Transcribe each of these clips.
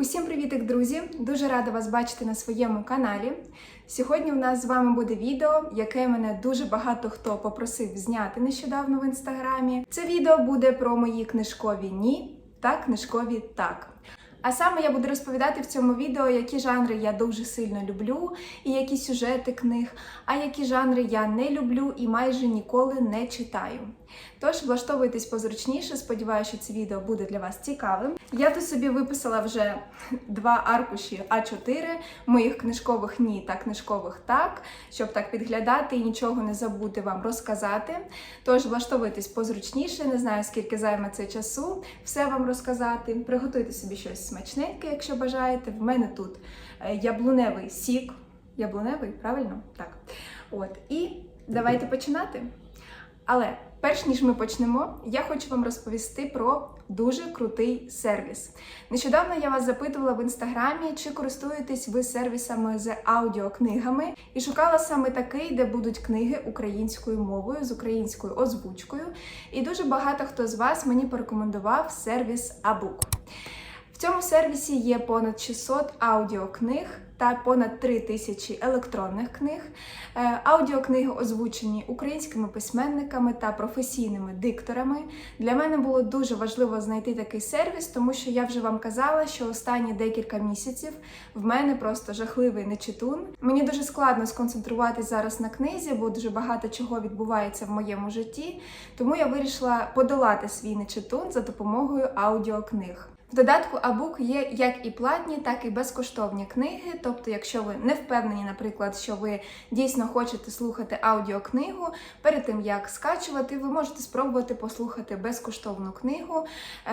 Усім привітик, друзі! Дуже рада вас бачити на своєму каналі. Сьогодні у нас з вами буде відео, яке мене дуже багато хто попросив зняти нещодавно в інстаграмі. Це відео буде про мої книжкові ні та книжкові так. А саме я буду розповідати в цьому відео, які жанри я дуже сильно люблю, і які сюжети книг, а які жанри я не люблю і майже ніколи не читаю. Тож влаштовуйтесь позручніше, сподіваюся, що це відео буде для вас цікавим. Я тут собі виписала вже два аркуші А4 моїх книжкових ні та книжкових так, щоб так підглядати і нічого не забути вам розказати. Тож влаштовуйтесь позручніше, не знаю скільки займе це часу, все вам розказати. Приготуйте собі щось смачненьке, якщо бажаєте. В мене тут е, яблуневий сік. Яблуневий, правильно? Так. От, і давайте починати. Але перш ніж ми почнемо, я хочу вам розповісти про дуже крутий сервіс. Нещодавно я вас запитувала в інстаграмі, чи користуєтесь ви сервісами з аудіокнигами, і шукала саме такий, де будуть книги українською мовою з українською озвучкою. І дуже багато хто з вас мені порекомендував сервіс Абук. В цьому сервісі є понад 600 аудіокниг та понад 3 тисячі електронних книг. Е, Аудіокниги озвучені українськими письменниками та професійними дикторами. Для мене було дуже важливо знайти такий сервіс, тому що я вже вам казала, що останні декілька місяців в мене просто жахливий нечитун. Мені дуже складно сконцентруватися зараз на книзі, бо дуже багато чого відбувається в моєму житті. Тому я вирішила подолати свій нечитун за допомогою аудіокниг. В додатку Абук є як і платні, так і безкоштовні книги. Тобто, якщо ви не впевнені, наприклад, що ви дійсно хочете слухати аудіокнигу, перед тим як скачувати, ви можете спробувати послухати безкоштовну книгу,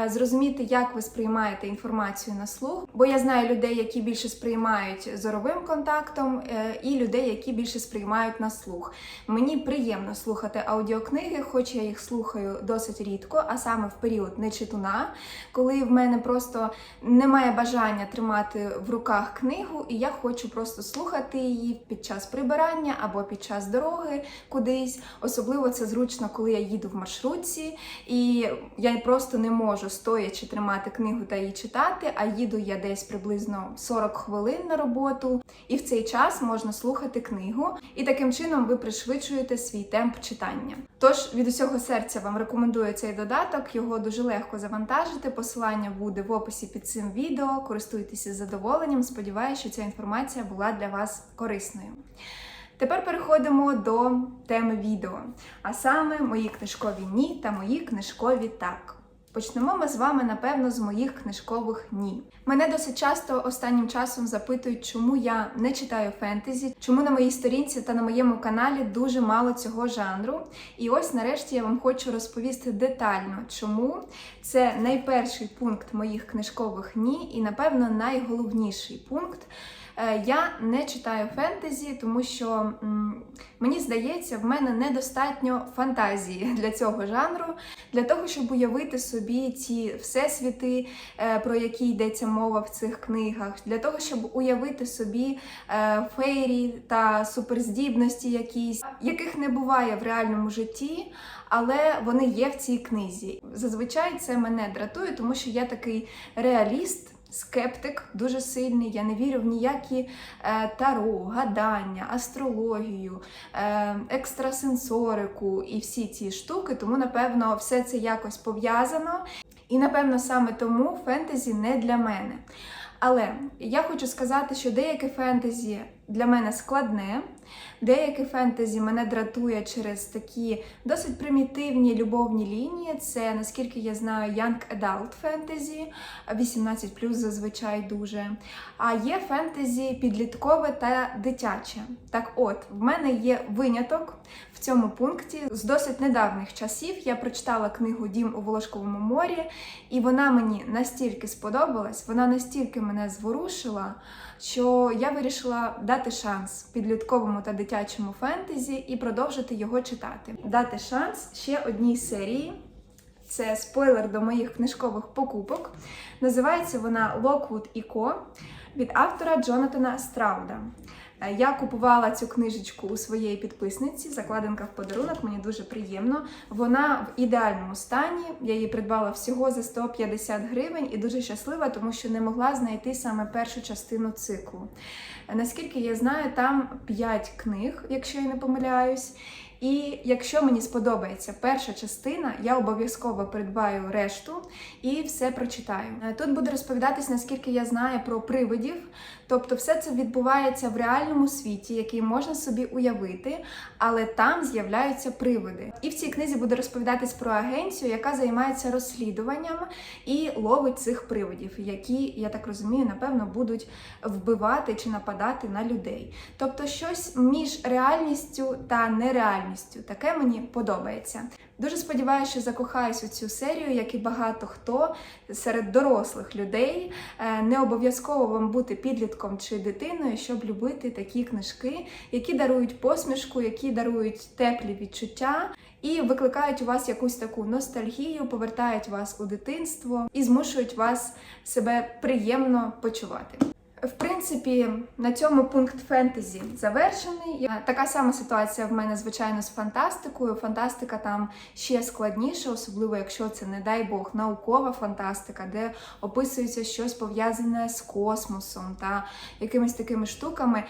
е, зрозуміти, як ви сприймаєте інформацію на слух. Бо я знаю людей, які більше сприймають зоровим контактом, е, і людей, які більше сприймають на слух. Мені приємно слухати аудіокниги, хоч я їх слухаю досить рідко, а саме в період нечитуна, коли в мене просто немає бажання тримати в руках книгу, і я хочу просто слухати її під час прибирання або під час дороги кудись. Особливо це зручно, коли я їду в маршрутці, і я просто не можу стоячи тримати книгу та її читати, а їду я десь приблизно 40 хвилин на роботу, і в цей час можна слухати книгу, і таким чином ви пришвидшуєте свій темп читання. Тож від усього серця вам рекомендую цей додаток, його дуже легко завантажити. Посилання буде в описі під цим відео. Користуйтеся задоволенням. Сподіваюся, що ця інформація була для вас корисною. Тепер переходимо до теми відео, а саме мої книжкові ні та мої книжкові так. Почнемо ми з вами, напевно, з моїх книжкових ні. Мене досить часто останнім часом запитують, чому я не читаю фентезі, чому на моїй сторінці та на моєму каналі дуже мало цього жанру. І ось нарешті я вам хочу розповісти детально, чому це найперший пункт моїх книжкових ні, і, напевно, найголовніший пункт. Е, Я не читаю фентезі, тому що мені здається, в мене недостатньо фантазії для цього жанру, для того, щоб уявити собі ці всесвіти, е, про які йдеться мова в цих книгах, для того, щоб уявити собі е, фейрі та суперздібності, якісь, яких не буває в реальному житті. Але вони є в цій книзі. Зазвичай це мене дратує, тому що я такий реаліст. Скептик дуже сильний, я не вірю в ніякі е, таро, гадання, астрологію, е, екстрасенсорику і всі ці штуки, тому, напевно, все це якось пов'язано. І, напевно, саме тому фентезі не для мене. Але я хочу сказати, що деяке фентезі для мене складне, деяке фентезі мене дратує через такі досить примітивні любовні лінії. Це, наскільки я знаю, Young Adult фентезі, 18 зазвичай дуже. А є фентезі підліткове та дитяче. Так от, в мене є виняток в цьому пункті. З досить недавніх часів я прочитала книгу Дім у Волошковому морі, і вона мені настільки сподобалась, вона настільки мене зворушила, що я вирішила дати шанс підлітковому та дитячому фентезі і продовжити його читати. Дати шанс ще одній серії. Це спойлер до моїх книжкових покупок. Називається вона Lockwood і Ко від автора Джонатана Страуда. Е, Я купувала цю книжечку у своєї підписниці, закладинка в подарунок, мені дуже приємно. Вона в ідеальному стані. Я її придбала всього за 150 гривень і дуже щаслива, тому що не могла знайти саме першу частину циклу. Наскільки я знаю, там 5 книг, якщо я не помиляюсь. І якщо мені сподобається перша частина, я обов'язково придбаю решту і все прочитаю. Е, Тут буде розповідатись, наскільки я знаю про привидів, тобто все це відбувається в реальному світі, який можна собі уявити, але там з'являються привиди. І в цій книзі буде розповідатись про агенцію, яка займається розслідуванням і ловить цих привидів, які, я так розумію, напевно, будуть вбивати чи нападати на людей. Тобто щось між реальністю та нереальністю. Таке мені подобається. Дуже сподіваюся, що закохаюсь у цю серію, як і багато хто серед дорослих людей. Е, Не обов'язково вам бути підлітком чи дитиною, щоб любити такі книжки, які дарують посмішку, які дарують теплі відчуття. І викликають у вас якусь таку ностальгію, повертають вас у дитинство і змушують вас себе приємно почувати. В принципі, на цьому пункт фентезі завершений. Така сама ситуація в мене, звичайно, з фантастикою. Фантастика там ще складніша, особливо якщо це, не дай Бог, наукова фантастика, де описується щось пов'язане з космосом та якимись такими штуками.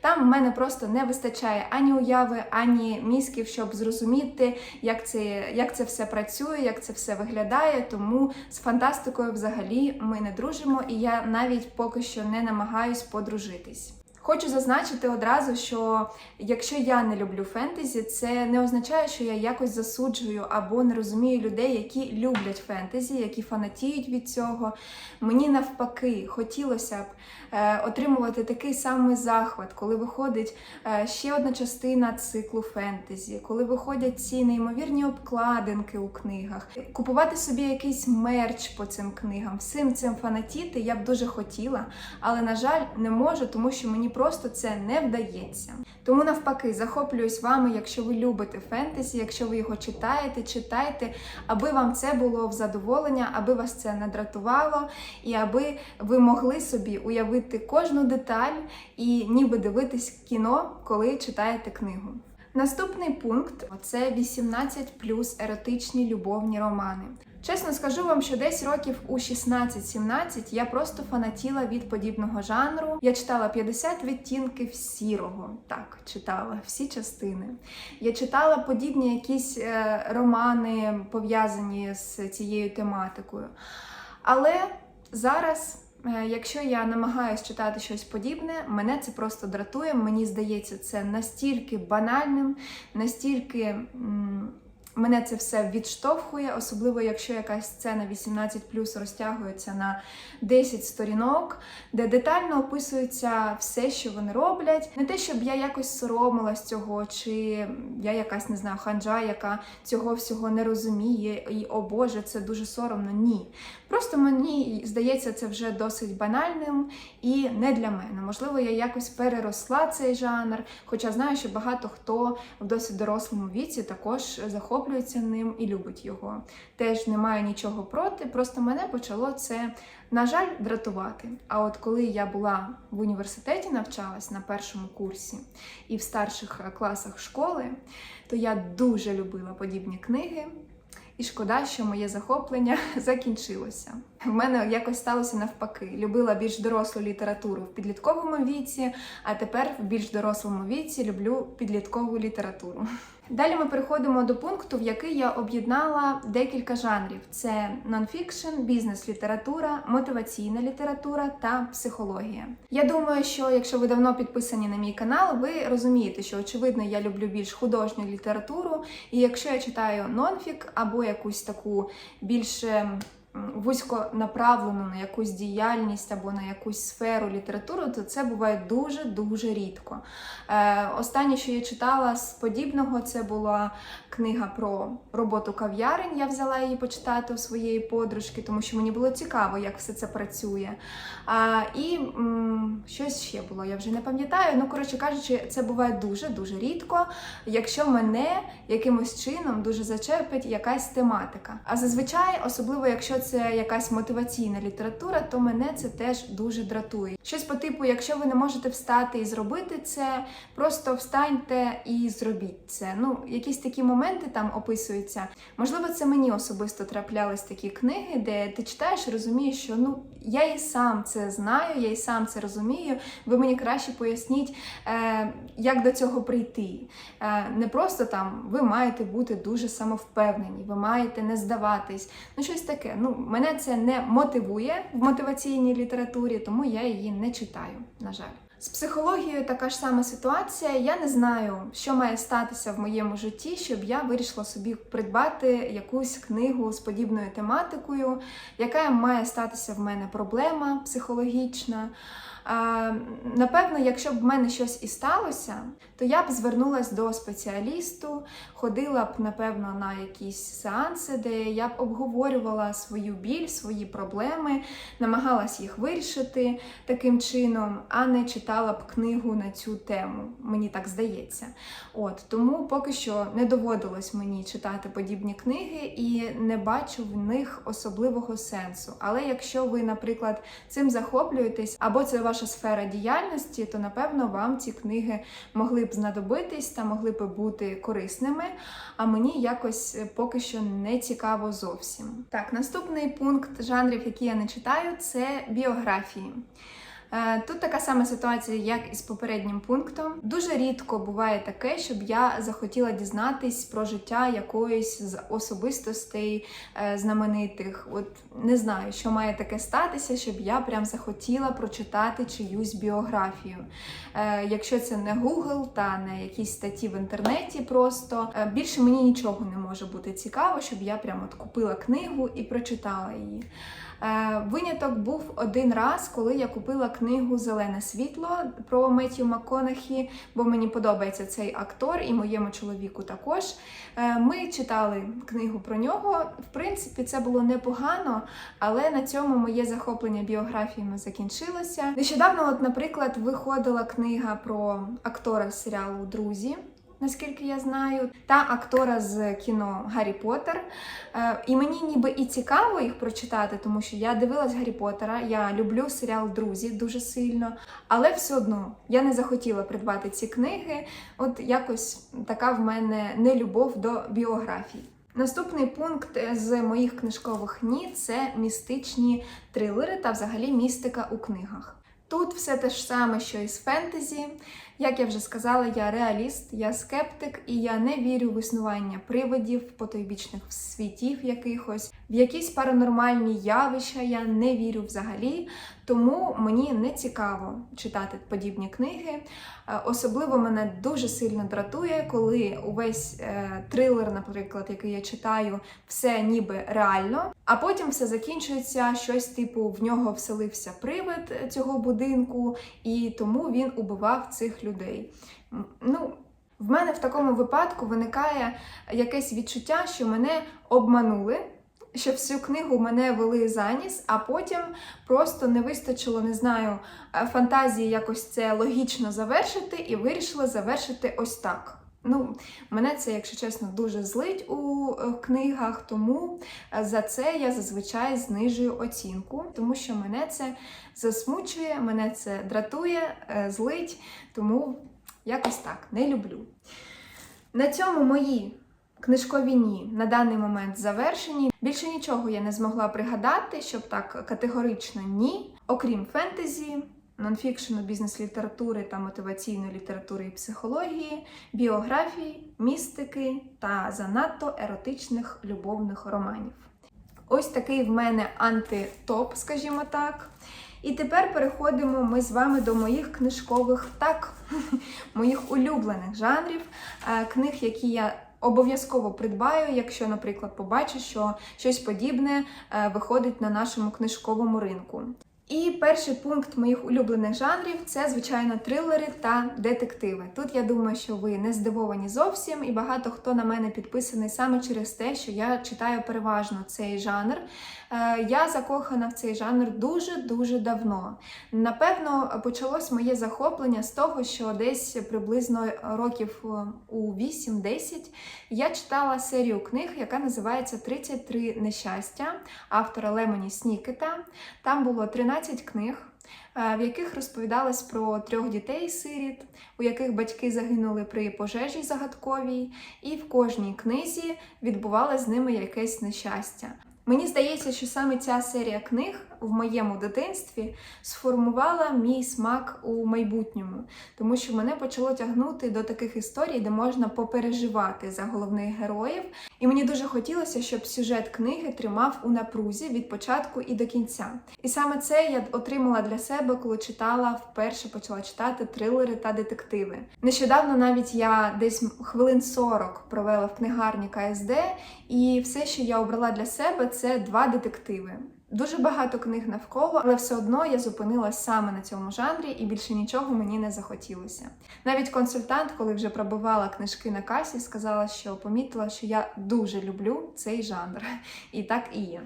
Там в мене просто не вистачає ані уяви, ані мізків, щоб зрозуміти, як це, як це все працює, як це все виглядає. Тому з фантастикою взагалі ми не дружимо, і я навіть поки що не намагаюсь подружитись. Хочу зазначити одразу, що якщо я не люблю фентезі, це не означає, що я якось засуджую або не розумію людей, які люблять фентезі, які фанатіють від цього. Мені навпаки хотілося б е, отримувати такий самий захват, коли виходить е, ще одна частина циклу фентезі, коли виходять ці неймовірні обкладинки у книгах, купувати собі якийсь мерч по цим книгам, всім цим фанатіти я б дуже хотіла, але на жаль, не можу, тому що мені просто це не вдається. Тому навпаки, захоплююсь вами, якщо ви любите фентезі, якщо ви його читаєте, читайте, аби вам це було в задоволення, аби вас це не дратувало, і аби ви могли собі уявити кожну деталь і ніби дивитись кіно, коли читаєте книгу. Наступний пункт це 18 плюс еротичні любовні романи. Чесно скажу вам, що десь років у 16-17 я просто фанатіла від подібного жанру. Я читала 50 відтінків сірого. Так, читала всі частини. Я читала подібні якісь е, романи, пов'язані з цією тематикою. Але зараз. е, Якщо я намагаюсь читати щось подібне, мене це просто дратує. Мені здається, це настільки банальним, настільки мене це все відштовхує, особливо якщо якась сцена 18 розтягується на 10 сторінок, де детально описується все, що вони роблять. Не те, щоб я якось соромилась цього, чи я якась не знаю, ханджа, яка цього всього не розуміє, і о Боже, це дуже соромно. Ні. Просто мені здається, це вже досить банальним і не для мене. Можливо, я якось переросла цей жанр, хоча знаю, що багато хто в досить дорослому віці також захоплюється ним і любить його. Теж немає нічого проти, просто мене почало це, на жаль, дратувати. А от коли я була в університеті, навчалась на першому курсі і в старших е, класах школи, то я дуже любила подібні книги. І шкода, що моє захоплення закінчилося. В мене якось сталося навпаки. Любила більш дорослу літературу в підлітковому віці, а тепер в більш дорослому віці люблю підліткову літературу. Далі ми переходимо до пункту, в який я об'єднала декілька жанрів: це нонфікшн, бізнес-література, мотиваційна література та психологія. Я думаю, що якщо ви давно підписані на мій канал, ви розумієте, що очевидно я люблю більш художню літературу, і якщо я читаю нонфік або якусь таку більш вузько направлену на якусь діяльність або на якусь сферу літературу, то це буває дуже дуже рідко. Е, останнє, що я читала з подібного, це була книга про роботу кав'ярень. Я взяла її почитати у своєї подружки, тому що мені було цікаво, як все це працює. А, і м, щось ще було, я вже не пам'ятаю. Ну, коротше кажучи, це буває дуже дуже рідко, якщо мене якимось чином дуже зачепить якась тематика. А зазвичай, особливо якщо це якась мотиваційна література, то мене це теж дуже дратує. Щось по типу, якщо ви не можете встати і зробити це, просто встаньте і зробіть це. Ну, якісь такі моменти там описуються. Можливо, це мені особисто траплялись такі книги, де ти читаєш розумієш, що ну я і сам це знаю, я і сам це розумію. Ви мені краще поясніть, е, як до цього прийти. Е, не просто там ви маєте бути дуже самовпевнені, ви маєте не здаватись. Ну, щось таке. Ну, мене це не мотивує в мотиваційній літературі, тому я її не читаю, на жаль. З психологією така ж сама ситуація. Я не знаю, що має статися в моєму житті, щоб я вирішила собі придбати якусь книгу з подібною тематикою, яка має статися в мене проблема психологічна. Напевно, якщо б в мене щось і сталося, то я б звернулася до спеціалісту, ходила б, напевно, на якісь сеанси, де я б обговорювала свою біль, свої проблеми, намагалась їх вирішити таким чином, а не читала б книгу на цю тему. Мені так здається. От тому поки що не доводилось мені читати подібні книги і не бачу в них особливого сенсу. Але якщо ви, наприклад, цим захоплюєтесь, або це ваша сфера діяльності, то напевно вам ці книги могли б знадобитись та могли б бути корисними. А мені якось е, поки що не цікаво зовсім. Так, наступний пункт жанрів, які я не читаю, це біографії. Е, Тут така сама ситуація, як і з попереднім пунктом. Дуже рідко буває таке, щоб я захотіла дізнатись про життя якоїсь з особистостей е, знаменитих. От не знаю, що має таке статися, щоб я прям захотіла прочитати чиюсь біографію. Е, Якщо це не Google та не якісь статті в інтернеті, просто більше мені нічого не може бути цікаво, щоб я прям от купила книгу і прочитала її. Е, Виняток був один раз, коли я купила книгу Зелене світло про Меттью МакКонахі, бо мені подобається цей актор і моєму чоловіку також. Е, Ми читали книгу про нього. В принципі, це було непогано, але на цьому моє захоплення біографіями закінчилося. Нещодавно, от, наприклад, виходила книга про актора серіалу Друзі наскільки я знаю, та актора з кіно Гаррі Поттер. Е, І мені ніби і цікаво їх прочитати, тому що я дивилась Гаррі Поттера, я люблю серіал Друзі дуже сильно, але все одно я не захотіла придбати ці книги. От якось така в мене нелюбов до біографій. Наступний пункт з моїх книжкових ні це містичні трилери та взагалі містика у книгах. Тут все те ж саме, що і з фентезі. Як я вже сказала, я реаліст, я скептик, і я не вірю в існування привидів, потойбічних світів якихось, в якісь паранормальні явища я не вірю взагалі. Тому мені не цікаво читати подібні книги. Е, Особливо мене дуже сильно дратує, коли увесь е, трилер, наприклад, який я читаю, все ніби реально, а потім все закінчується щось типу в нього вселився привид цього будинку, і тому він убивав цих людей. Ну, в мене в такому випадку виникає якесь відчуття, що мене обманули. Що всю книгу мене вели за ніс, а потім просто не вистачило, не знаю, е, фантазії якось це логічно завершити, і вирішила завершити ось так. Ну, мене це, якщо чесно, дуже злить у е, книгах, тому е, за це я зазвичай знижую оцінку, тому що мене це засмучує, мене це дратує, злить, тому якось так не люблю. На цьому мої книжкові ні на даний момент завершені. Більше нічого я не змогла пригадати, щоб так категорично ні, окрім фентезі, нонфікшену, бізнес-літератури та мотиваційної літератури і психології, біографії, містики та занадто еротичних любовних романів. Ось такий в мене антитоп, скажімо так. І тепер переходимо ми з вами до моїх книжкових так, моїх улюблених жанрів, е, книг, які я обов'язково придбаю, якщо, наприклад, побачу, що щось подібне е, виходить на нашому книжковому ринку. І перший пункт моїх улюблених жанрів це, звичайно, трилери та детективи. Тут я думаю, що ви не здивовані зовсім, і багато хто на мене підписаний саме через те, що я читаю переважно цей жанр. Е, Я закохана в цей жанр дуже-дуже давно. Напевно, почалось моє захоплення з того, що десь приблизно років е, у 8-10 я читала серію книг, яка називається «33 нещастя автора Лемоні Снікета. Там було 13 книг. е, В яких розповідалось про трьох дітей-сиріт, у яких батьки загинули при пожежі загадковій, і в кожній книзі відбувалось з ними якесь нещастя. Мені здається, що саме ця серія книг в моєму дитинстві сформувала мій смак у майбутньому, тому що мене почало тягнути до таких історій, де можна попереживати за головних героїв. І мені дуже хотілося, щоб сюжет книги тримав у напрузі від початку і до кінця. І саме це я отримала для себе, коли читала вперше почала читати трилери та детективи. Нещодавно навіть я десь хвилин 40 провела в книгарні КСД, і все, що я обрала для себе, це два детективи. Дуже багато книг навколо, але все одно я зупинилась саме на цьому жанрі і більше нічого мені не захотілося. Навіть консультант, коли вже пробивала книжки на касі, сказала, що помітила, що я дуже люблю цей жанр. І так і є.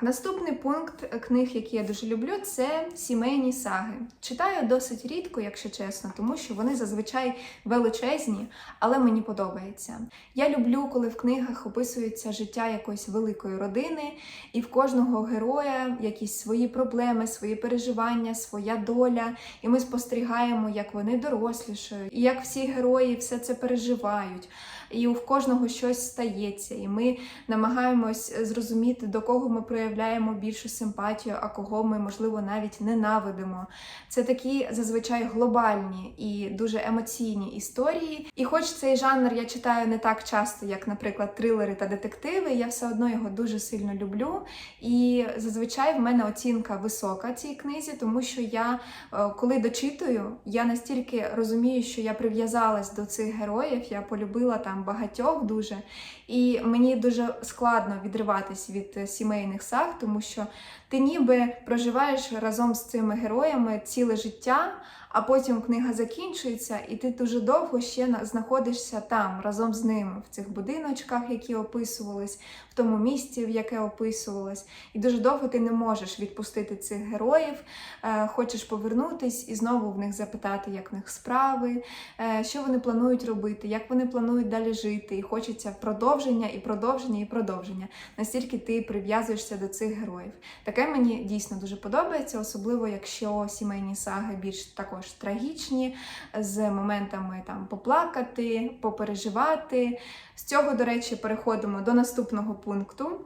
Наступний пункт книг, які я дуже люблю, це сімейні саги. Читаю досить рідко, якщо чесно, тому що вони зазвичай величезні, але мені подобається. Я люблю, коли в книгах описується життя якоїсь великої родини, і в кожного героя якісь свої проблеми, свої переживання, своя доля. І ми спостерігаємо, як вони дорослішають, і як всі герої все це переживають. І у кожного щось стається, і ми намагаємось зрозуміти, до кого ми проявляємо більшу симпатію, а кого ми, можливо, навіть ненавидимо. Це такі зазвичай глобальні і дуже емоційні історії. І хоч цей жанр я читаю не так часто, як, наприклад, трилери та детективи, я все одно його дуже сильно люблю. І зазвичай в мене оцінка висока цій книзі, тому що я, е, коли дочитую, я настільки розумію, що я прив'язалась до цих героїв, я полюбила там багатьох дуже. І мені дуже складно відриватись від е, сімейних саг, тому що ти ніби проживаєш разом з цими героями ціле життя, а потім книга закінчується, і ти дуже довго ще на- знаходишся там разом з ними, в цих будиночках, які описувались, в тому місці, в яке описувалось. І дуже довго ти не можеш відпустити цих героїв, е, хочеш повернутись і знову в них запитати, як в них справи, е, що вони планують робити, як вони планують далі жити. І хочеться продовження, і продовження, і продовження. Настільки ти прив'язуєшся до цих героїв. Таке мені дійсно дуже подобається, особливо якщо сімейні саги більш також трагічні, з моментами там поплакати, попереживати. З цього, до речі, переходимо до наступного пункту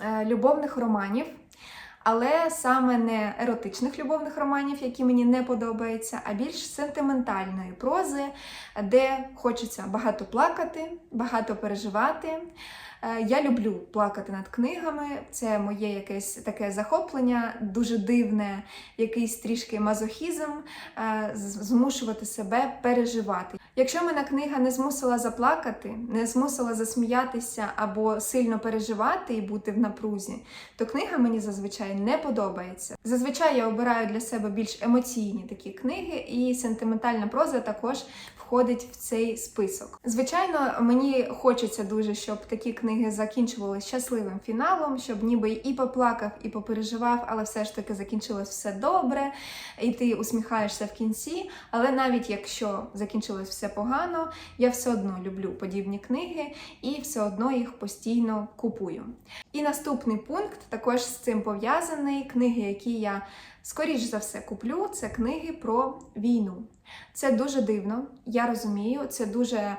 е, любовних романів. Але саме не еротичних любовних романів, які мені не подобаються, а більш сентиментальної прози, де хочеться багато плакати, багато переживати. Е, Я люблю плакати над книгами, це моє якесь таке захоплення, дуже дивне, якийсь трішки мазохізм, е, змушувати себе переживати. Якщо мене книга не змусила заплакати, не змусила засміятися або сильно переживати і бути в напрузі, то книга мені зазвичай не подобається. Зазвичай я обираю для себе більш емоційні такі книги, і сентиментальна проза також входить в цей список. Звичайно, мені хочеться дуже, щоб такі книги закінчувалися щасливим фіналом, щоб ніби і поплакав, і попереживав, але все ж таки закінчилось все добре, і ти усміхаєшся в кінці. Але навіть якщо закінчилось все погано, я все одно люблю подібні книги і все одно їх постійно купую. І наступний пункт також з цим пов'язаний. Книги, які я скоріш за все куплю, це книги про війну. Це дуже дивно, я розумію. Це дуже е,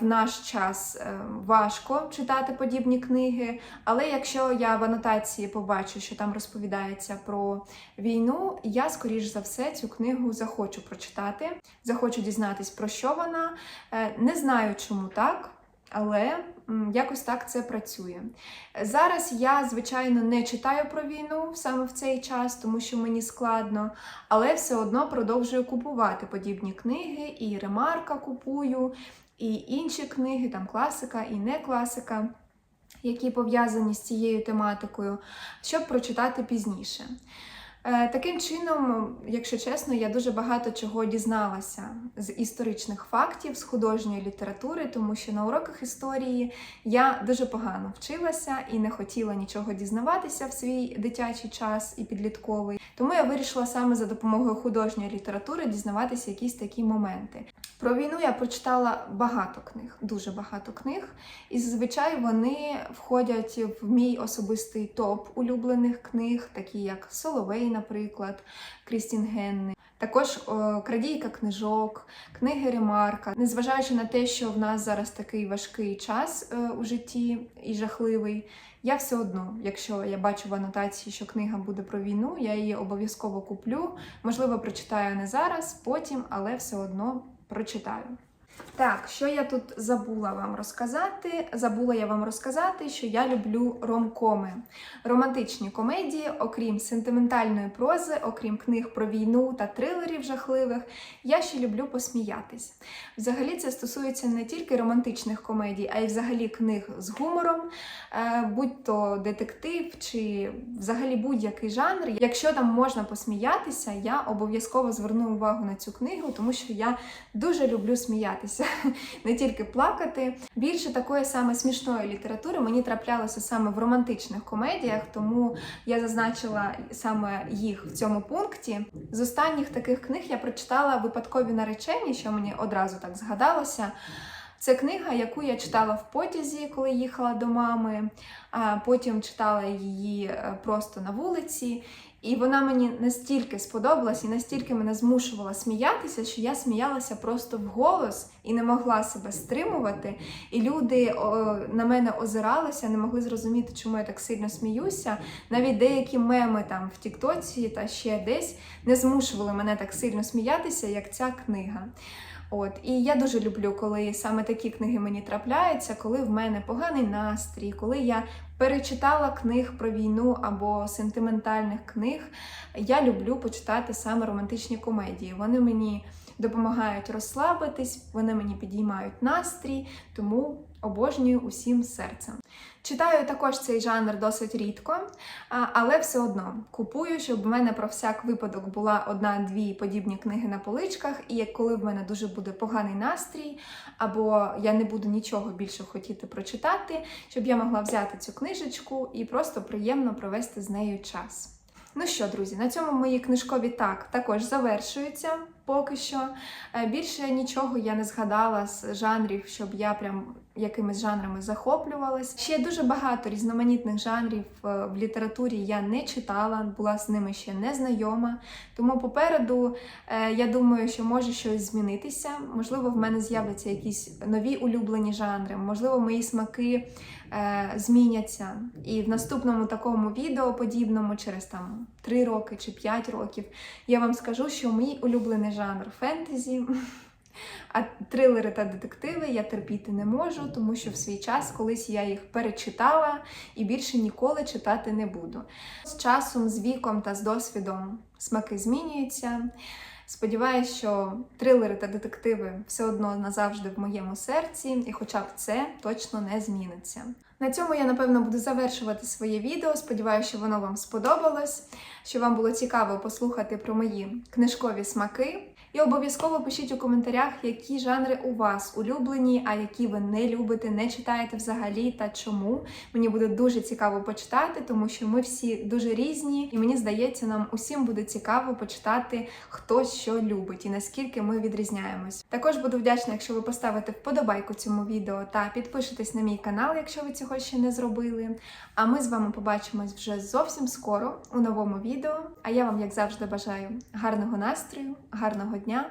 в наш час е, важко читати подібні книги. Але якщо я в анотації побачу, що там розповідається про війну, я скоріш за все цю книгу захочу прочитати, захочу дізнатись про що вона. Е, не знаю, чому так. Але якось так це працює. Зараз я, звичайно, не читаю про війну саме в цей час, тому що мені складно, але все одно продовжую купувати подібні книги, і ремарка купую, і інші книги, там класика і не класика, які пов'язані з цією тематикою, щоб прочитати пізніше. Е, Таким чином, якщо чесно, я дуже багато чого дізналася з історичних фактів, з художньої літератури, тому що на уроках історії я дуже погано вчилася і не хотіла нічого дізнаватися в свій дитячий час і підлітковий. Тому я вирішила саме за допомогою художньої літератури дізнаватися якісь такі моменти. Про війну я прочитала багато книг, дуже багато книг, і зазвичай вони входять в мій особистий топ улюблених книг, такі як Соловей, наприклад, Крістін Генни. Також о, крадійка книжок, книги Ремарка. Незважаючи на те, що в нас зараз такий важкий час е, у житті і жахливий, я все одно, якщо я бачу в анотації, що книга буде про війну, я її обов'язково куплю. Можливо, прочитаю не зараз, потім, але все одно прочитаю. Так, що я тут забула вам розказати? Забула я вам розказати, що я люблю ромкоми. Романтичні комедії, окрім сентиментальної прози, окрім книг про війну та трилерів жахливих, я ще люблю посміятись. Взагалі це стосується не тільки романтичних комедій, а й взагалі книг з гумором, е, будь то детектив чи взагалі будь-який жанр. Якщо там можна посміятися, я обов'язково зверну увагу на цю книгу, тому що я дуже люблю сміятися, не тільки плакати. Більше такої саме смішної літератури мені траплялося саме в романтичних комедіях, тому я зазначила саме їх в цьому пункті. З останніх таких книг я прочитала випадкові наречені, що мені одразу так згадалося. Це книга, яку я читала в потязі, коли їхала до мами, а потім читала її е, просто на вулиці. І вона мені настільки сподобалась і настільки мене змушувала сміятися, що я сміялася просто вголос і не могла себе стримувати. І люди о, на мене озиралися, не могли зрозуміти, чому я так сильно сміюся. Навіть деякі меми там в Тіктоці та ще десь не змушували мене так сильно сміятися, як ця книга. От і я дуже люблю, коли саме такі книги мені трапляються, коли в мене поганий настрій, коли я перечитала книг про війну або сентиментальних книг. Я люблю почитати саме романтичні комедії. Вони мені допомагають розслабитись, вони мені підіймають настрій, тому обожнюю усім серцем. Читаю також цей жанр досить рідко, але все одно купую, щоб в мене про всяк випадок була одна-дві подібні книги на поличках, і коли в мене дуже буде поганий настрій, або я не буду нічого більше хотіти прочитати, щоб я могла взяти цю книжечку і просто приємно провести з нею час. Ну що, друзі, на цьому мої книжкові так також завершуються поки що. Е, Більше нічого я не згадала з жанрів, щоб я прям якимись жанрами захоплювалась. Ще дуже багато різноманітних жанрів е, в літературі я не читала, була з ними ще не знайома. Тому попереду е, я думаю, що може щось змінитися. Можливо, в мене з'являться якісь нові улюблені жанри, можливо, мої смаки зміняться. І в наступному такому відео, подібному, через там 3 роки чи 5 років, я вам скажу, що мій улюблений жанр фентезі. А трилери та детективи я терпіти не можу, тому що в свій час колись я їх перечитала і більше ніколи читати не буду. З часом, з віком та з досвідом смаки змінюються. Сподіваюсь, що трилери та детективи все одно назавжди в моєму серці, і хоча б це точно не зміниться. На цьому я напевно буду завершувати своє відео. Сподіваюся, що воно вам сподобалось, що вам було цікаво послухати про мої книжкові смаки. І обов'язково пишіть у коментарях, які жанри у вас улюблені, а які ви не любите, не читаєте взагалі та чому. Мені буде дуже цікаво почитати, тому що ми всі дуже різні, і мені здається, нам усім буде цікаво почитати, хто що любить і наскільки ми відрізняємось. Також буду вдячна, якщо ви поставите вподобайку цьому відео та підпишетесь на мій канал, якщо ви цього ще не зробили. А ми з вами побачимось вже зовсім скоро у новому відео. А я вам, як завжди, бажаю гарного настрою, гарного дня.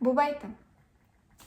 Бувайте!